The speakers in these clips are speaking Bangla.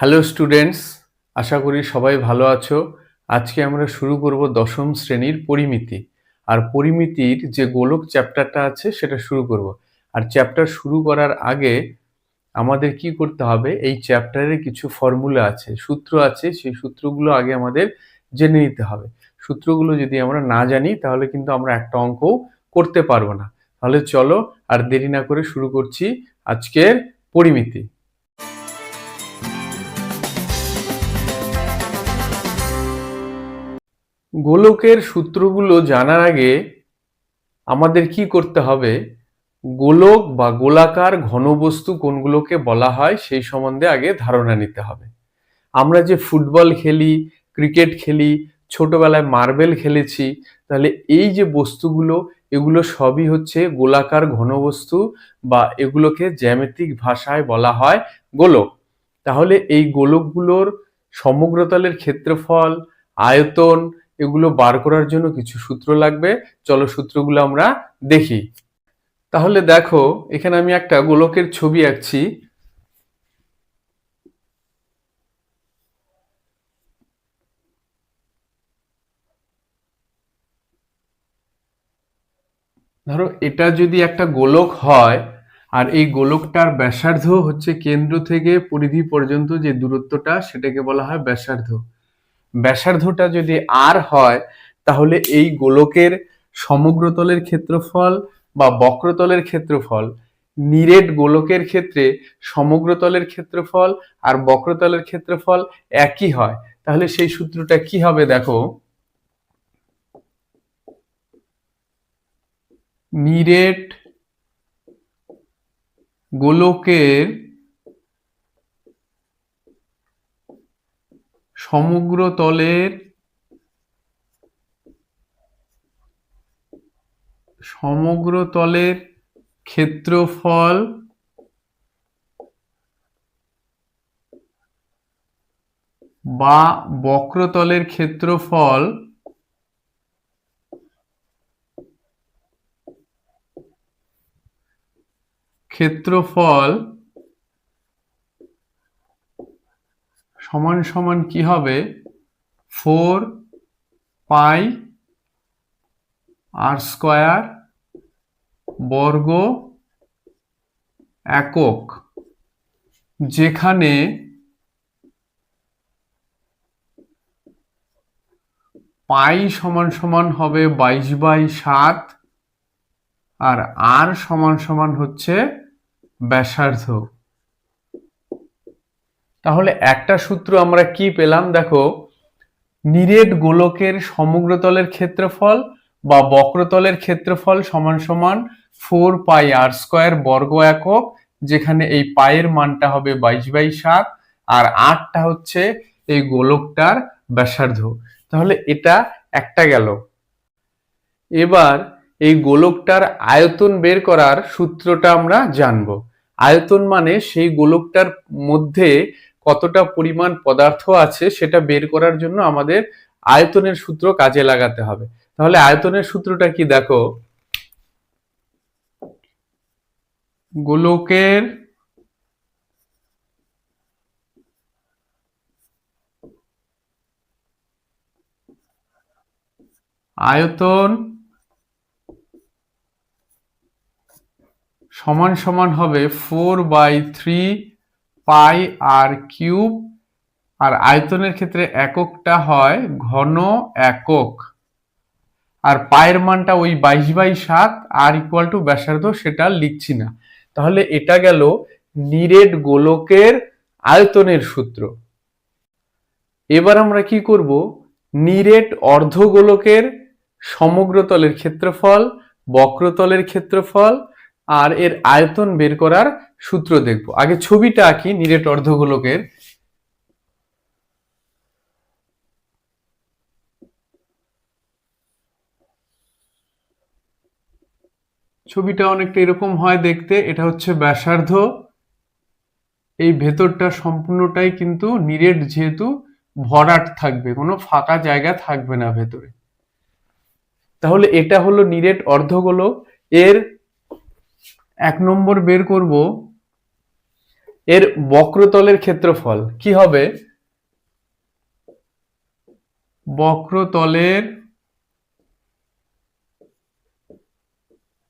হ্যালো স্টুডেন্টস আশা করি সবাই ভালো আছো। আজকে আমরা শুরু করব দশম শ্রেণির পরিমিতি। আর পরিমিতির যে গোলক চ্যাপ্টারটা আছে, সেটা শুরু করব। আর চ্যাপ্টার শুরু করার আগে আমাদের কি করতে হবে, এই চ্যাপ্টারে কিছু ফর্মুলা আছে, সূত্র আছে, সেই সূত্রগুলো আগে আমাদের জেনে নিতে হবে। সূত্রগুলো যদি আমরা না জানি, তাহলে কিন্তু আমরা একটা অঙ্কও করতে পারব না। তাহলে চলো আর দেরি না করে শুরু করছি আজকের পরিমিতি। গোলকের সূত্রগুলো জানার আগে আমাদের কি করতে হবে? গোলক বা গোলাকার ঘনবস্তু কোনগুলোকে বলা হয় সেই সম্বন্ধে আগে ধারণা নিতে হবে। আমরা যে ফুটবল খেলি, ক্রিকেট খেলি, ছোটবেলায় মার্বেল খেলেছি, তাহলে এই যে বস্তুগুলো, এগুলো সবই হচ্ছে গোলাকার ঘনবস্তু বা এগুলোকে জ্যামিতিক ভাষায় বলা হয় গোলক। তাহলে এই গোলকগুলোর সমগ্রতলের ক্ষেত্রফল, আয়তন এগুলো বার করার জন্য কিছু সূত্র লাগবে। চলো সূত্রগুলো আমরা দেখি। তাহলে দেখো, এখানে আমি একটা গোলকের ছবি আঁকছি। ধরো, এটা যদি একটা গোলক হয়, আর এই গোলকটার ব্যাসার্ধ হচ্ছে কেন্দ্র থেকে পরিধি পর্যন্ত যে দূরত্বটা, সেটাকে বলা হয় ব্যাসার্ধ। ব্যাসার্ধটা যদি আর হয়, তাহলে এই গোলকের সমগ্রতলের ক্ষেত্রফল বা বক্রতলের ক্ষেত্রফল, নিরেট গোলকের ক্ষেত্রে সমগ্রতলের ক্ষেত্রফল আর বক্রতলের ক্ষেত্রফল একই হয়। তাহলে সেই সূত্রটা কি হবে দেখো? নিরেট গোলকের সমগ্র তলের সমগ্র তলের ক্ষেত্রফল বা বক্রতলের ক্ষেত্রফল ক্ষেত্রফল সমান সমান কি হবে? ফোর পাই আর স্কোয়ার বর্গ একক, যেখানে পাই সমান সমান হবে বাইশ বাই সাত, আর আর সমান সমান হচ্ছে ব্যাসার্ধ। তাহলে একটা সূত্র আমরা কি পেলাম? দেখো, নিরেট গোলকের সমগ্রতলের ক্ষেত্রফল বা বক্রতলের ক্ষেত্রফল সমান সমান ফোর পাই আর স্কোয়ার বর্গ একক, যেখানে এই পায়ের মানটা হবে বাইশ বাই সাত, আর আটটা হচ্ছে এই গোলকটার ব্যাসার্ধ। তাহলে এটা একটা গেল। এবার এই গোলকটার আয়তন বের করার সূত্রটা আমরা জানব। আয়তন মানে সেই গোলকটার মধ্যে কতটা পরিমাণ পদার্থ আছে সেটা বের করার জন্য আমাদের আয়তনের সূত্র কাজে লাগাতে হবে। তাহলে আয়তনের সূত্রটা কি দেখো? গোলকের আয়তন সমান সমান হবে four by three pi r cube আর আয়তনের ক্ষেত্রে এককটা হয় ঘন একক। আর পায়ের মানটা ওই বাইশ বাই সাত আর ইকুয়াল টু ব্যাসার্ধ সেটা লিখছি না। তাহলে এটা গেল নিরেট গোলকের আয়তনের সূত্র। এবার আমরা কি করব? নিরেট অর্ধগোলকের সমগ্রতলের ক্ষেত্রফল, বক্রতলের ক্ষেত্রফল আর এর আয়তন বের করার সূত্র দেখব। আগে ছবিটা আঁকি, নিরেট অর্ধগোলকের। ছবিটা অনেকটা এরকম হয় দেখতে, এটা হচ্ছে ব্যাসার্ধ। এই ভেতরটা সম্পূর্ণটাই কিন্তু নিরেট যেহেতু ভরাট থাকবে, কোনো ফাঁকা জায়গা থাকবে না ভেতরে। তাহলে এটা হলো নিরেট অর্ধগোলক। এর এক নম্বর বের করব এর বক্রতলের ক্ষেত্রফল। কি হবে? বক্রতলের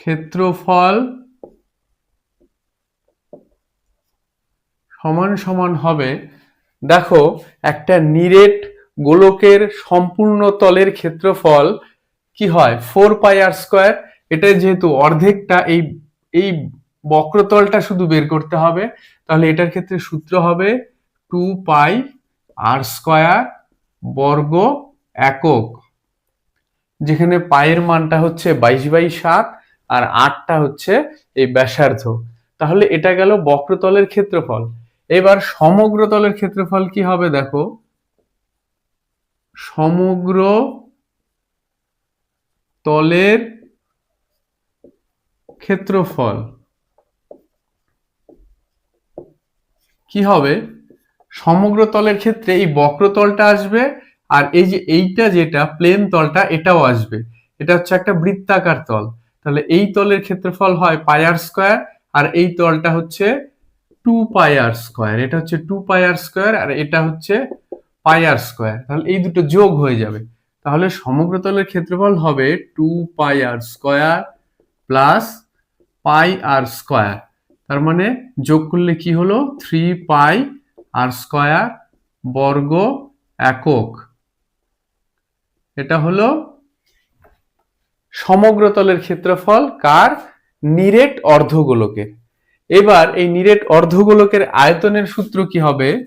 ক্ষেত্রফল সমান সমান হবে, দেখো, একটা নিরেট গোলকের সম্পূর্ণ তলের ক্ষেত্রফল কি হয়? ফোর পাই আর স্কোয়ার এটা যেহেতু অর্ধেকটা, এই এই বক্রতলটা শুধু বের করতে হবে। তাহলে এটার ক্ষেত্রে সূত্র হবে টু পাই আর স্কোয়ার বর্গ একক, যেখানে পায়ের মানটা হচ্ছে বাইশ বাই সাত আর আটটা হচ্ছে এই ব্যাসার্ধ। তাহলে এটা গেল বক্রতলের ক্ষেত্রফল। এবার সমগ্র তলের ক্ষেত্রফল কি হবে দেখো? সমগ্র তলের ক্ষেত্রফল কি হবে? সমগ্র তলের ক্ষেত্রে এই বক্রতলটা আসবে আর এই যে এইটা যেটা, প্লেন তলটা, এটাও আসবে। এটা হচ্ছে একটা বৃত্তাকার তল। তাহলে এই তলের ক্ষেত্রফল হয় পায়ার স্কোয়ার আর এই তলটা হচ্ছে টু পায়ার স্কোয়ার। এটা হচ্ছে টু পায়ার স্কোয়ার আর এটা হচ্ছে পায়ার স্কোয়ার। তাহলে এই দুটো যোগ হয়ে যাবে। তাহলে সমগ্র তলের ক্ষেত্রফল হবে two pi r square plus pi r square. তার মানে যোগ করলে কি হলো? থ্রি পাই আর স্কোয়ার বর্গ একক। এটা হলো সমগ্র তলের ক্ষেত্রফল কার? নিরেট অর্ধগোলকের। এবার এই নিরেট অর্ধগোলকের আয়তনের সূত্র কি হবে?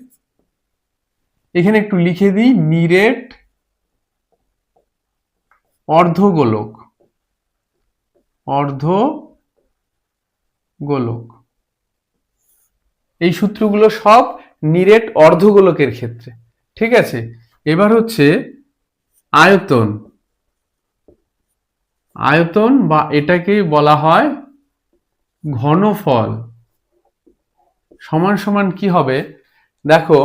এখানে একটু লিখে দিই, নিরেট অর্ধগোলক। অর্ধ গোলক। এই সূত্রগুলো সব নিরেট অর্ধগোলকের ক্ষেত্রে, ঠিক আছে? এবার হচ্ছে আয়তন। আয়তন বা এটাকেই বলা হয় ঘনফল। সমান সমান কি হবে? দেখো,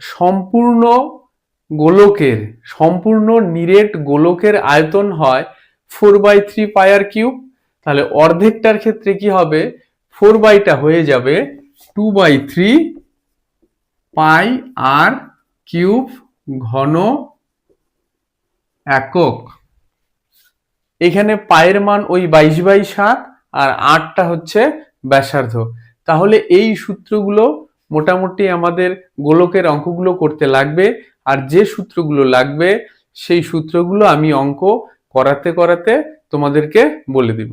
সম্পূর্ণ গোলকের, সম্পূর্ণ নিরেট গোলকের আয়তন হয় four by three pi r cube তাহলে অর্ধেকটার ক্ষেত্রে কি হবে? ফোর বাইটা হয়ে যাবে two by three pi r cube ঘন একক। এখানে পায়ের মান ওই বাইশ বাই সাত আর আটটা হচ্ছে ব্যাসার্ধ। তাহলে এই সূত্রগুলো মোটামুটি আমাদের গোলকের অঙ্কগুলো করতে লাগবে আর যে সূত্রগুলো লাগবে সেই সূত্রগুলো আমি অঙ্ক করাতে করাতে তোমাদেরকে বলে দিব।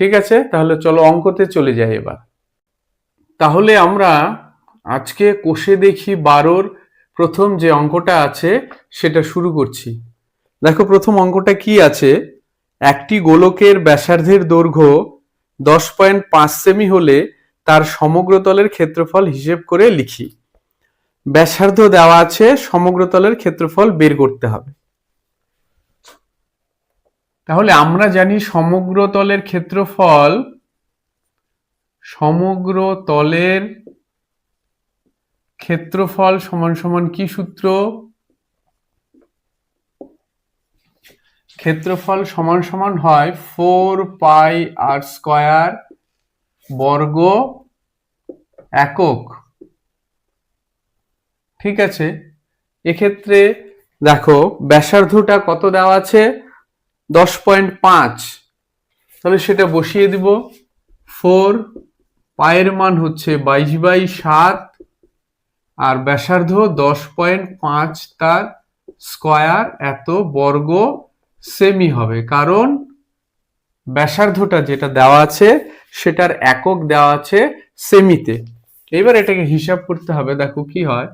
ঠিক আছে? তাহলে চলো অঙ্কতে চলে যাই এবার। তাহলে আমরা আজকে কোষে দেখি বারোর প্রথম যে অঙ্কটা আছে, সেটা শুরু করছি। দেখো, প্রথম অঙ্কটা কি আছে? একটি গোলকের ব্যাসার্ধের দৈর্ঘ্য দশ পয়েন্ট পাঁচ সেমি হলে তার সমগ্র তলের ক্ষেত্রফল হিসেব করে লিখি। ব্যাসার্ধ দেওয়া আছে, সমগ্র তলের ক্ষেত্রফল বের করতে হবে। তাহলে আমরা জানি সমগ্র তলের ক্ষেত্রফল, সমগ্র তলের ক্ষেত্রফল সমান সমান কি সূত্র? ক্ষেত্রফল সমান সমান হয় ফোর পাই আর স্কয়ার বর্গ একক। ঠিক আছে? এক্ষেত্রে দেখো, ব্যাসার্ধটা কত দেওয়া আছে? দশ পয়েন্ট পাঁচ। তাহলে সেটা বসিয়ে দিব। ফোর, পায়ের মান হচ্ছে বাইশ বাই সাত আর ব্যাসার্ধ দশ পয়েন্ট পাঁচ। তার স্কয়ার এত বর্গ সেমি হবে। কারণ ব্যাসার্ধটা যেটা দেওয়া আছে, সেটার একক দেওয়া আছে সেমিতে। এবার এটাকে হিসাব করতে হবে। দেখো কি হয়?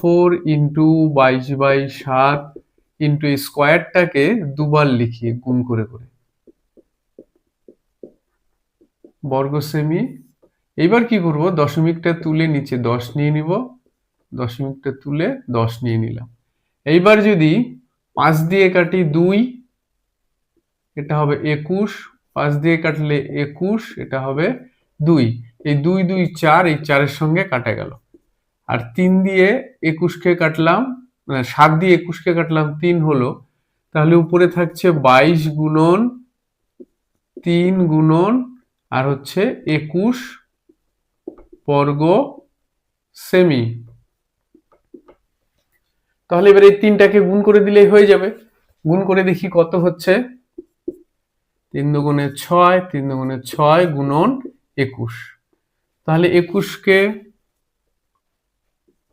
ফোর ইন্টু বাইশ বাই সাত ইন্টু স্কোয়ারটাকে দুবার লিখি গুণ করে করে। বর্গ সেমি এইবার কি করব? দশমিকটা তুলে নিচে দশ নিয়ে নিব। দশমিকটা তুলে দশ নিয়ে নিলাম। এইবার যদি পাঁচ দিয়ে কাটি দুই, এটা হবে একুশ। পাঁচ দিয়ে কাটলে একুশ, এটা হবে দুই। এই দুই দুই, চার, এই চারের সঙ্গে কাটা গেল। আর তিন দিয়ে একুশকে কাটলাম। সাত দিয়ে একুশকে কাটলাম, তিন হলো। তাহলে উপরে থাকছে বাইশ গুণন, তিন গুণন, আর হচ্ছে একুশ বর্গ সেমি। তাহলে এবার এই তিনটাকে গুণ করে দিলেই হয়ে যাবে। গুণ করে দেখি কত হচ্ছে। তিন দুগুণে ছয়, তিন দুগুণে ছয় গুণন একুশ। তাহলে একুশকে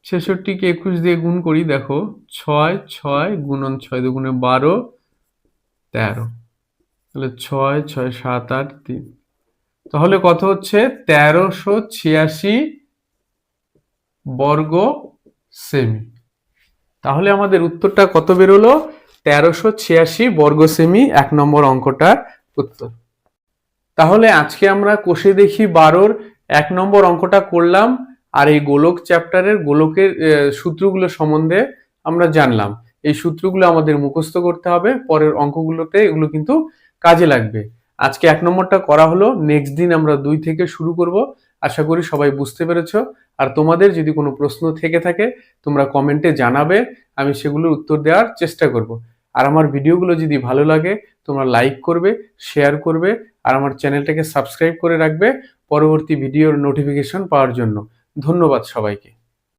ছেষট্টিকে একুশ দিয়ে গুণ করি, দেখো, ছয় ছয় গুণন ছয় দুগুণে বারো, তেরো। তাহলে ছয় ছয়, সাত, আট, তিন। তাহলে কত হচ্ছে? তেরোশো ছিয়াশি বর্গ সেমি। তাহলে আমাদের উত্তরটা কত বেরোলো? তেরোশো ছিয়াশি বর্গ সেমি, এক নম্বর অঙ্কটার উত্তর। তাহলে আজকে আমরা কোষে দেখি বারোর, এক নম্বর অঙ্কটা করলাম। আর এই গোলক চ্যাপ্টারের গোলকের সূত্রগুলো সম্বন্ধে আমরা জানলাম। এই সূত্রগুলো আমাদের মুখস্থ করতে হবে, পরের অঙ্কগুলোতে এগুলো কিন্তু কাজে লাগবে। আজকে এক নম্বরটা করা হলো নেক্সট দিন আমরা দুই থেকে শুরু করব। আশা করি সবাই বুঝতে পেরেছ। আর তোমাদের যদি কোনো প্রশ্ন থেকে থাকে, তোমরা কমেন্টে জানাবে, আমি সেগুলোর উত্তর দেওয়ার চেষ্টা করব। আর আমার ভিডিওগুলো যদি ভালো লাগে, তোমরা লাইক করবে শেয়ার করবে, আর আমার চ্যানেলটাকে সাবস্ক্রাইব করে রাখবে পরবর্তী ভিডিওর নোটিফিকেশন পাওয়ার জন্য। ধন্যবাদ সবাইকে।